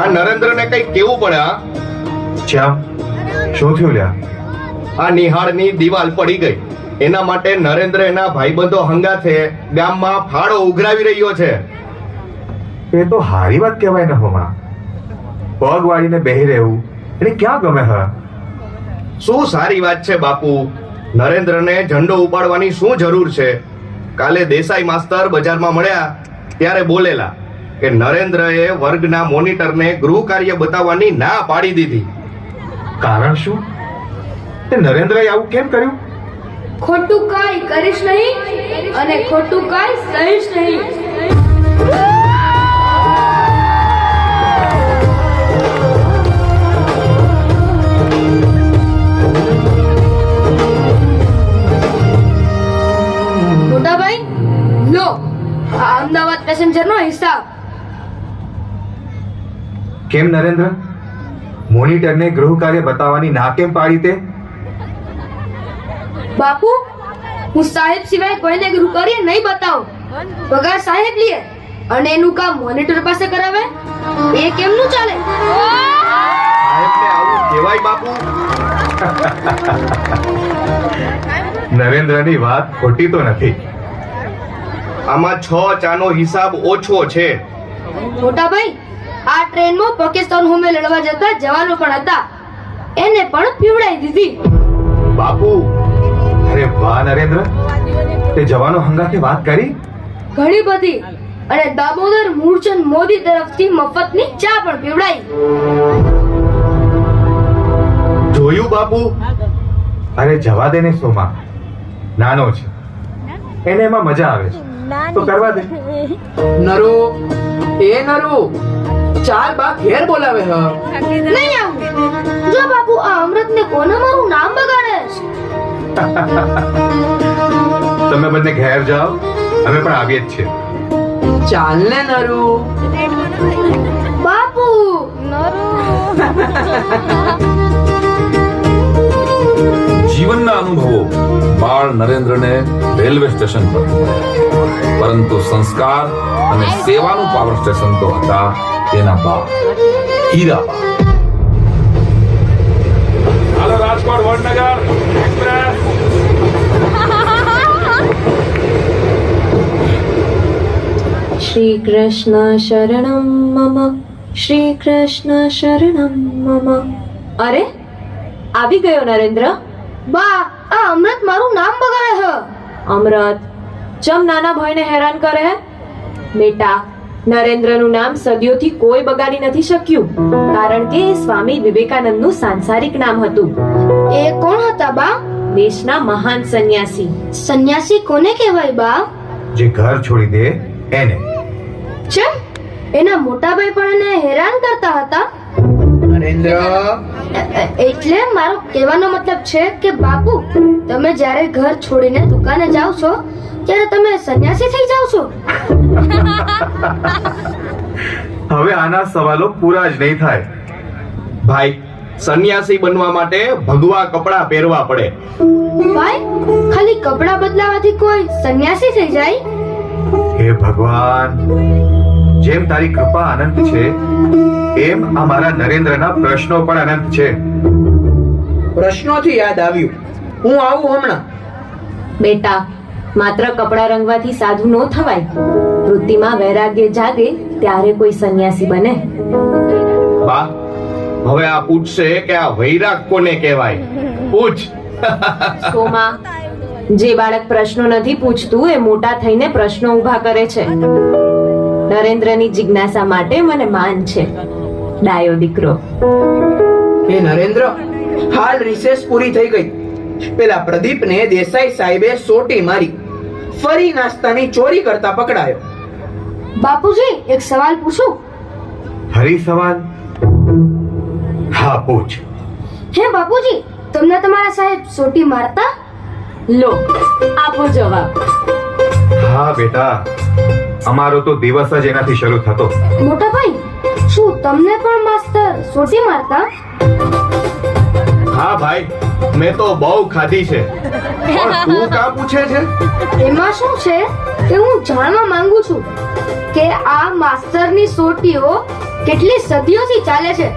આ નરેન્દ્રને કઈ કેવું પડે હા? શ્યામ શું થયું લ્યા? આ નિહાળની દિવાલ પડી ગઈ. એના માટે નરેન્દ્ર એના ભાઈબંધો હંગાથે ગામમાં ફાળો ઉઘરાવી રહ્યો છે. એ તો હારી વાત કહેવાય ને હોમાં. પગ વાળીને બેહી રહેવું એને ક્યાં ગમે હા? શું સારી વાત છે બાપુ? નરેન્દ્રને ઝંડો ઉપાડવાની શું જરૂર છે? કાલે દેસાઈ માસ્તર બજારમાં મળ્યા ત્યારે બોલેલા. કે નરેન્દ્રએ વર્ગના મોનિટરને ગૃહ કાર્ય બતાવવાની ના પાડી દીધી. કારણ શું? તે નરેન્દ્રએ આવું કેમ કર્યું? ખોટું કાંઈ કરીશ નહીં અને ખોટું કાંઈ સહીશ નહીં. મોટાભાઈ લો આ અમદાવાદ પેસેન્જરનો હિસાબ કેમ નરેન્દ્ર? મોનિટરને ગૃહ કાર્ય બતાવવાની ના કેમ પાડી તે? બાપુ હું સાહેબ સિવાય કોઈને ગૃહ કાર્ય નહીં બતાવું. પગાર સાહેબ લીએ અને એનું કામ મોનિટર પાસે કરાવે? એ કેમનું ચાલે? સાહેબને આવું કહેવાય બાપુ. નરેન્દ્રની વાત ખોટી તો નથી. આમાં છ ચાનો હિસાબ ઓછો છે. મોટાભાઈ આ ટ્રેનમાં પાકિસ્તાન સામે લડવા જતા જવાનો પણ હતા. એને પણ પીવડાઈ દીધી. બાપુ અરે વાહ નરેન્દ્ર તે જવાનો હંગાથે વાત કરી? ઘણી બધી. અને દામોદર મૂળચંદ મોદી તરફથી મફતની ચા પણ પીવડાઈ. જોયું બાપુ? અરે જવા દે ને સોમા. નાનો છે. એને એમાં મજા આવે છે. તો કરવા દે. નરો એ નરુ. ચાલ બા ઘેર બોલાવે હ. નહીં આવું. જો બાપુ આ અમૃતને કોને મારું નામ બગાડે છે? તમે બંને ઘેર જાઓ. અમે પણ આવીએ જ છીએ. ચાલ ને નરુ. બાપુ જીવનના અનુભવો. બાળ નરેન્દ્રને રેલવે સ્ટેશન પર પરંતુ સંસ્કાર અને સેવાનું પાવર સ્ટેશન તો હતા તેના બા હાલો રાજકોટ વડનગર એક્સપ્રેસ. શ્રીકૃષ્ણ શરણમ મમ શ્રીકૃષ્ણ શરણમ મમ. અરે આવી ગયો નરેન્દ્ર? બા આ અમૃત મારું નામ બગાડે છે અમૃત ચમ નાના ભાઈને હેરાન કરે હે? બેટા નરેન્દ્રનું નામ સદીઓથી કોઈ બગાડી નથી શક્યું કારણ કે એ સ્વામી વિવેકાનંદનું સાંસારિક નામ હતું. એ કોણ હતા બા? દેશના મહાન સંન્યાસી. સંન્યાસી કોને કહેવાય બા? જે ઘર છોડી દે એને. ચમ એના મોટાભાઈ પણ એને હેરાન કરતા હતા? નરેન્દ્ર એટલે મારો કહેવાનો મતલબ છે કે બાપુ તમે જ્યારે ઘર છોડીને દુકાને જાઓ છો ત્યારે તમે સંન્યાસી થઈ જાઓ છો. હવે આના સવાલો પૂરા જ નહીં થાય. ભાઈ સંન્યાસી બનવા માટે ભગવા કપડા પહેરવા પડે. ભાઈ ખાલી કપડા બદલાવાથી કોઈ સંન્યાસી થઈ જાય? હે ભગવાન. જેમ તારી કૃપા અનંત છે એમ અમારા નરેન્દ્રના પ્રશ્નો પણ અનંત છે. પ્રશ્નોથી યાદ આવ્યું. હું આવું હમણાં. બેટા માત્ર કપડાં રંગવાથી સાધુ ન થવાય. વૃત્તિમાં વૈરાગ્ય જાગે ત્યારે કોઈ સંન્યાસી બને. બા હવે આ પૂછશે કે આ વૈરાગ કોને કહેવાય? પૂછ. સોમા જે બાળક પ્રશ્નો નથી પૂછતું એ મોટા થઈને પ્રશ્નો ઊભા કરે છે. નરેન્દ્રની જિજ્ઞાસા માટે મને માન છે. ડાયો દીકરો. એ નરેન્દ્ર હાલ રિસેસ પૂરી થઈ ગઈ. પેલા પ્રદીપને દેસાઈ સાહેબે સોટી મારી. ફરી નાસ્તાની ચોરી કરતા પકડાયો. બાપુજી એક સવાલ પૂછું? હરી સવાલ? હા પૂછ. હે બાપુજી તમને તમારા સાહેબ સોટી મારતા? લો આપો જવાબ. હા બેટા. અમારો તો દિવસ જ એનાથી શરૂ થતો. મોટા ભાઈ શું તમને પણ માસ્તર સોટી મારતા? હા ભાઈ મેં તો બહુ ખાધી છે. પણ તું કા પૂછે છે? એમાં શું છે કે હું જાણવા માંગુ છું કે આ માસ્તરની સોટીઓ કેટલી સદીઓથી ચાલે છે?